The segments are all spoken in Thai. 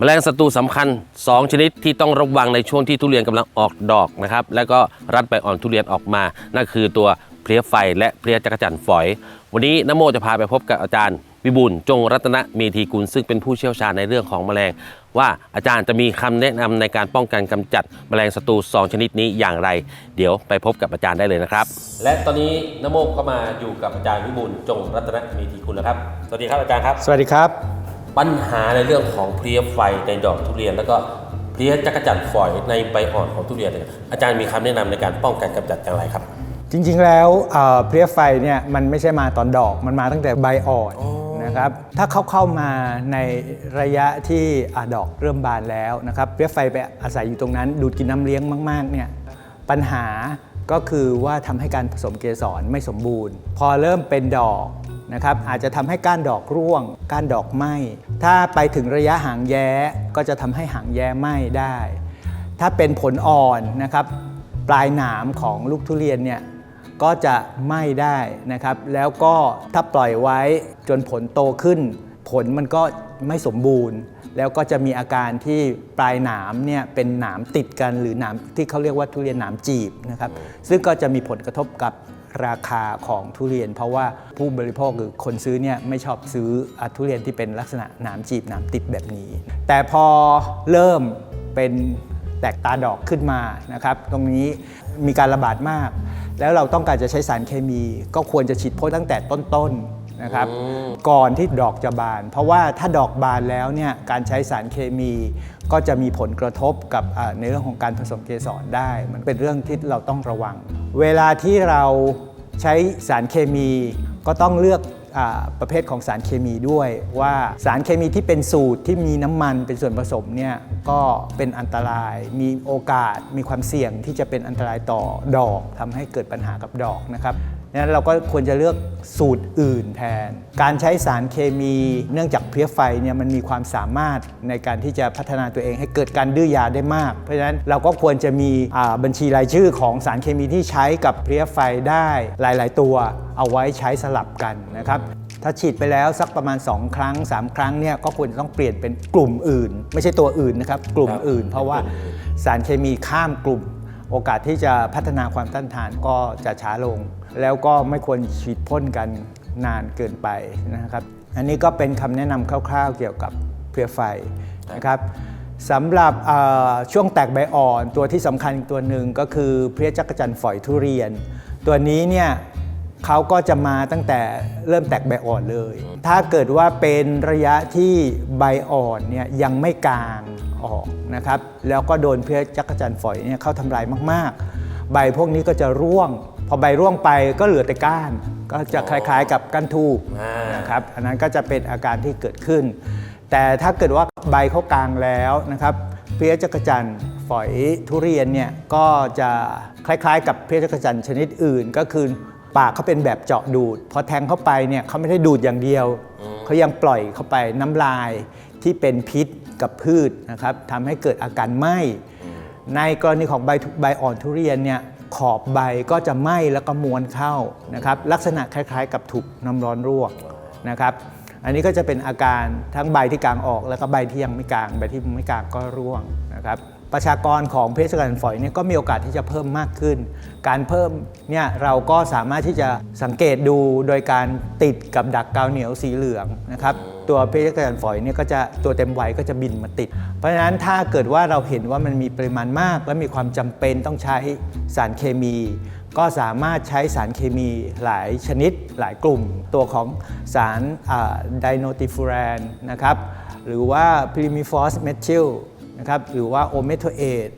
แมลงศัตรูสำคัญ 2 ชนิดที่ต้องระวังในช่วงที่ทุเรียนกำลังออกดอกนะครับ แล้วก็รัดใบอ่อนทุเรียนออกมา นั่นคือตัวเพลี้ยไฟและเพลี้ยจักรจั่นฝอย วันนี้นโมจะพาไปพบกับอาจารย์ วิบูลย์จงรัตนเมธีกุลซึ่งเป็นผู้เชี่ยวชาญในเรื่องของแมลง ว่าอาจารย์จะมีคำแนะนำในการป้องกันกำจัดแมลงศัตรูสองชนิดนี้อย่างไร เดี๋ยวไปพบกับอาจารย์ได้เลยนะครับ และตอนนี้นโมก็มาอยู่กับอาจารย์วิบูลย์จงรัตนเมธีกุลแล้วครับ สวัสดีครับอาจารย์ครับ สวัสดีครับ ปัญหาในเรื่องของเพลี้ยไฟในดอกทุเรียน แล้วก็เพลี้ยจักรจั่นฝอยในใบอ่อนของทุเรียนเนี่ยอาจารย์มีคำแนะนำในการป้องกันกำจัดอย่างไรครับ จริงๆแล้วเอ่อเพลี้ยไฟเนี่ยมันไม่ใช่มาตอนดอกมันมาตั้งแต่ใบอ่อนนะครับถ้าเขาเข้ามาในระยะที่อะดอกเริ่มบานแล้วนะครับเพลี้ยไฟไปอาศัยอยู่ตรงนั้น ดูดกินน้ำเลี้ยงมากๆเนี่ยปัญหาก็คือว่าทำให้การผสมเกสรไม่สมบูรณ์ พอเริ่มเป็นดอก นะครับอาจจะทำให้ก้านดอกร่วง ก้านดอกไหมถ้าไปถึงระยะหางแย้ก็จะทำให้หางแย้ไหมได้ ถ้าเป็นผลอ่อนนะครับปลายหนามของลูกทุเรียนเนี่ยก็จะไหม้ได้นะครับ แล้วก็ถ้าปล่อยไว้จนผลโตขึ้น ผลมันก็ไม่สมบูรณ์ แล้วก็จะมีอาการที่ปลายหนามเนี่ยเป็นหนามติดกันหรือหนามที่เขาเรียกว่าทุเรียนหนามจีบนะครับ ซึ่งก็จะมีผลกระทบกับ ราคาของทุเรียน เพราะว่าผู้บริโภคหรือคนซื้อเนี่ยไม่ชอบซื้ออะทุเรียนที่เป็นลักษณะหนามจีบหนามติดแบบนี้ แต่พอเริ่มเป็นแตกตาดอกขึ้นมานะครับ ตรงนี้มีการระบาดมาก แล้วเราต้องการจะใช้สารเคมี ก็ควรจะฉีดพ่นตั้งแต่ต้นๆนะครับ ก่อนที่ดอกจะบาน เพราะว่าถ้าดอกบานแล้วเนี่ยการใช้สารเคมีก็จะมีผลกระทบกับอ่าในเรื่องของการผสมเกสรได้ มันเป็นเรื่องที่เราต้องระวัง เวลาที่เราใช้สารเคมีก็ต้องเลือกอประเภทของสารเคมีด้วย ว่าสารเคมีที่เป็นสูตรที่มีน้ำมันเป็นส่วนผสมเนี่ยก็เป็นอันตราย มีโอกาสมีความเสี่ยงที่จะเป็นอันตรายต่อดอกทำให้เกิดปัญหากับดอกนะครับ นั้นเราก็ควรจะเลือกสูตรอื่นแทน การใช้สารเคมีเนื่องจากเพลี้ยไฟเนี่ยมันมีความสามารถในการที่จะพัฒนาตัวเองให้เกิดการดื้อยาได้มาก เพราะฉะนั้นเราก็ควรจะมีอ่าบัญชีรายชื่อของสารเคมีที่ใช้กับเพลี้ยไฟได้หลาย ๆ ตัวเอาไว้ใช้สลับกันนะครับถ้าฉีดไปแล้วสักประมาณ 2 ครั้ง 3 ครั้งเนี่ยก็ควรจะต้องเปลี่ยนเป็นกลุ่มอื่น ไม่ใช่ตัวอื่นนะครับ กลุ่มครับอื่น เพราะว่าสารเคมีข้ามกลุ่ม โอกาสที่จะพัฒนาความต้านทานก็จะช้าลง แล้วก็ไม่ควรฉีดพ่นกันนานเกินไปนะครับ อันนี้ก็เป็นคำแนะนำคร่าวๆเกี่ยวกับเพลียไฟนะครับสำหรับช่วงแตกใบอ่อนตัวที่สำคัญอีกตัวหนึ่งก็คือเพลียจักรจันฝอยทุเรียน ตัวนี้เนี่ยเขาก็จะมาตั้งแต่เริ่มแตกใบอ่อนเลย ถ้าเกิดว่าเป็นระยะที่ใบอ่อนเนี่ยยังไม่กลางออกนะครับแล้วก็โดนเพลี้ยจักรจันฝอยเนี่ยเข้าทำลายมาก ๆ ใบพวกนี้ก็จะร่วง พอใบร่วงไปก็เหลือแต่ก้าน ก็จะคล้ายๆ กับก้านทูบอ่านนะครับอันนั้นก็จะเป็นอาการที่เกิดขึ้น แต่ถ้าเกิดว่าใบเขากลางแล้วนะครับเพลี้ยจักรจันทร์ฝอยทุเรียนเนี่ยก็จะคล้ายๆ กับเพลี้ยจักรจันทร์ชนิดอื่นก็คือปากเขาเป็นแบบเจาะดูด พอแทงเข้าไปเนี่ยเขาไม่ได้ดูดอย่างเดียว เขายังปล่อยเข้าไปน้ำลายที่เป็นพิษกับพืชนะครับทำให้เกิดอาการไหม้ในกรณีของใบทุใบอ่อนทุเรียนเนี่ย ขอบใบก็จะไหม้แล้วก็ม้วนเข้านะครับลักษณะคล้ายๆ กับถูกน้ำร้อนรวกนะครับอันนี้ก็จะเป็นอาการทั้งใบที่กลางออก แล้วก็ใบที่ยังไม่กลางใบที่ไม่กลางก็ร่วงนะครับ ประชากรของเพชรกันฝอยเนี่ยก็มีโอกาสที่จะเพิ่มมากขึ้น การเพิ่มเนี่ยเราก็สามารถที่จะสังเกตดูโดยการติดกับดักกาวเหนียวสีเหลืองนะครับตัวเพชรกันฝอยเนี่ยก็จะตัวเต็มวัยก็จะบินมาติด เพราะฉะนั้นถ้าเกิดว่าเราเห็นว่ามันมีปริมาณมาก และมีความจำเป็นต้องใช้สารเคมี ก็สามารถใช้สารเคมีหลายชนิดหลายกลุ่ม ตัวของสารไดโนติฟูแรนนะครับหรือว่าพิริมิฟอสเมทิล นะครับหรือว่าโอเมโทเอต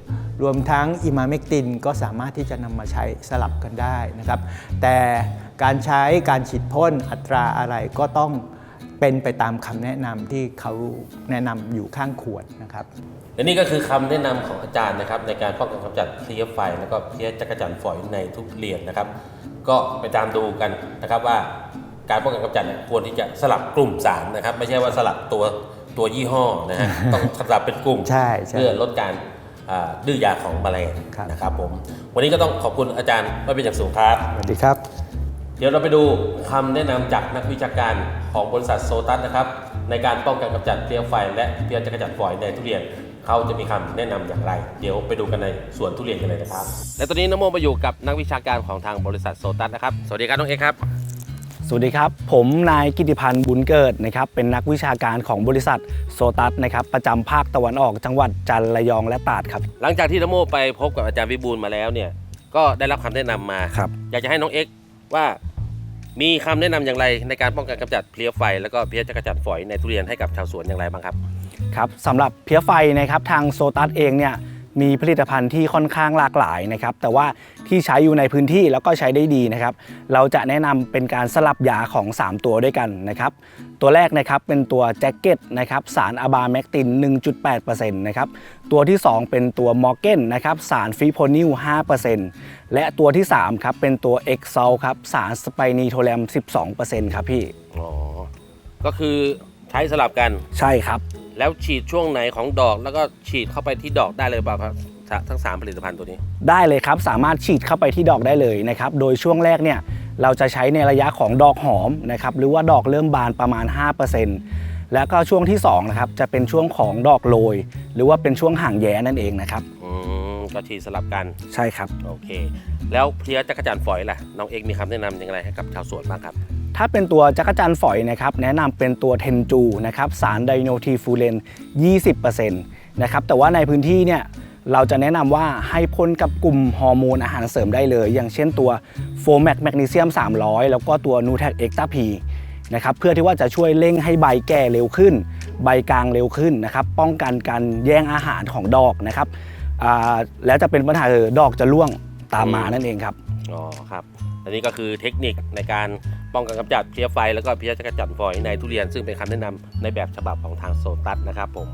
รวมทั้งอิมาเมกตินก็สามารถที่จะนำมาใช้สลับกันได้นะครับ แต่การใช้การฉีดพ่นอัตราอะไรก็ต้องเป็นไปตามคำแนะนำที่เขาแนะนำอยู่ข้างขวดนะครับ และนี่ก็คือคำแนะนำของอาจารย์นะครับ ในการป้องกันกำจัดเพลี้ยไฟ แล้วก็เพลี้ยจักรจันทร์ฝอยในทุกเรียนนะครับ ก็ไปตามดูกันนะครับว่าการป้องกันกำจัดเนี่ยควรที่จะสลับกลุ่มสารนะครับ ไม่ใช่ว่าสลับตัว ตัวยี่ห้อนะฮะต้องสลับเป็นกลุ่มใช่ใช่เพื่อลดการอ่าดื้อยาของแมลงครับ นะครับผม วันนี้ก็ต้องขอบคุณอาจารย์ไม่เป็นอย่างสูงครับ สวัสดีครับ เดี๋ยวเราไปดูคำแนะนำจากนักวิชาการของบริษัทโซตัสนะครับ ในการป้องกันกำจัดเพลี้ยไฟและเพลี้ยจักรจันทร์ฝอยในทุเรียน เขาจะมีคำแนะนำอย่างไร เดี๋ยวไปดูกันในสวนทุเรียนกันเลยนะครับ และตอนนี้น้องโมมาอยู่กับนักวิชาการของทางบริษัทโซตัสนะครับ สวัสดีครับน้องเอกครับ สวัสดีครับ ผมนายกิติพันธ์บุญเกิดนะครับเป็นนักวิชาการของบริษัทโซตัสนะครับประจำภาคตะวันออกจังหวัดจันทร์ระยองและตราดครับ หลังจากที่น้องโมไปพบกับอาจารย์วิบูลย์มาแล้วเนี่ยก็ได้รับคำแนะนำมาครับอยากจะให้น้องเอ็กซ์ว่ามีคำแนะนำอย่างไรในการป้องกันกำจัดเพลี้ยไฟ แล้วก็เพลี้ยจักรจันทร์ฝอยในทุเรียนให้กับชาวสวนอย่างไรบ้างครับครับสำหรับเพี้ยไฟนะครับทางโซตัสเองเนี่ย มีผลิตภัณฑ์ที่ค่อนข้างหลากหลายนะครับ แต่ว่าที่ใช้อยู่ในพื้นที่แล้วก็ใช้ได้ดีนะครับ เราจะแนะนำเป็นการสลับยาของ 3 ตัวด้วยกันนะครับ ตัวแรกนะครับเป็นตัวแจ็คเก็ตนะครับสารอะบาแมกติน 1.8%นะครับ ตัวที่ 2 เป็นตัวมอร์เกนนะครับสารฟิโพนิล 5%และตัวที่3ครับเป็นตัวเอ็กซ l ครับสารสไปนีโทแรม12%ครับพี่ อ๋อ ก็คือใช้สลับกัน ใช่ครับ แล้วฉีดช่วงไหนของดอก แล้วก็ฉีดเข้าไปที่ดอกได้เลยเปล่าครับททั้งสามผลิตภัณฑ์ตัวนี้ ได้เลยครับ สามารถฉีดเข้าไปที่ดอกได้เลยนะครับ โดยช่วงแรกเนี่ยเราจะใช้ในระยะของดอกหอมนะครับหรือว่าดอกเริ่มบานประมาณ 5%แล้วก็ช่วงที่2นะครับจะเป็นช่วงของดอกโรยหรือว่าเป็นช่วงห่างแย้นั่นเองนะครับอืมก็ฉีดสลับกันใช่ครับโอเค แล้วเพลี้ยจักรจันทร์ฝอยล่ะน้องเอกมีคำแนะนำอย่างไรให้กับชาวสวนบ้างครับ ถ้าเป็นตัวจักรจันฝอยนะครับแนะนำเป็นตัวเทนจูนะครับสารไดโนทีฟูเรน20%นะครับแต่ว่าในพื้นที่เนี่ยเราจะแนะนำว่าให้พ่นกับกลุ่มฮอร์โมนอาหารเสริมได้เลย อย่างเช่นตัวโฟแมกแมกนีเซียม 300 แล้วก็ตัวนูแท c เอ็กตาพีนะครับเพื่อที่ว่าจะช่วยเร่งให้ใบแก่เร็วขึ้น ใบกลางเร็วขึ้นนะครับป้องกันการแย่งอาหารของดอกนะครับแล้วจะเป็นปัญหาดอกจะร่วงตามมานั่นเองครับอ๋อครับอันนี้ก็คือเทคนิคในการ ป้องกันกำจัดเพลี้ยไฟแล้วก็เพลี้ยจักรจันทร์ฝอยในทุเรียนซึ่งเป็นคำแนะนำในแบบฉบับของทางโซตัสนะครับผม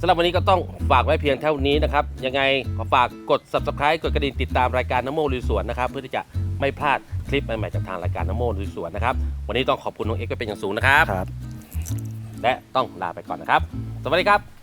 สำหรับวันนี้ก็ต้องฝากไว้เพียงเท่านี้นะครับ ยังไงขอฝากกด subscribe กดกระดิ่งติดตามรายการน้ำโมลุยสวนนะครับเพื่อที่จะไม่พลาดคลิปใหม่ๆจากทางรายการน้ำโมลุยสวนนะครับวันนี้ต้องขอบคุณน้องเอ็กซ์ไว้เป็นอย่างสูงนะครับครับ และต้องลาไปก่อนนะครับ สวัสดีครับ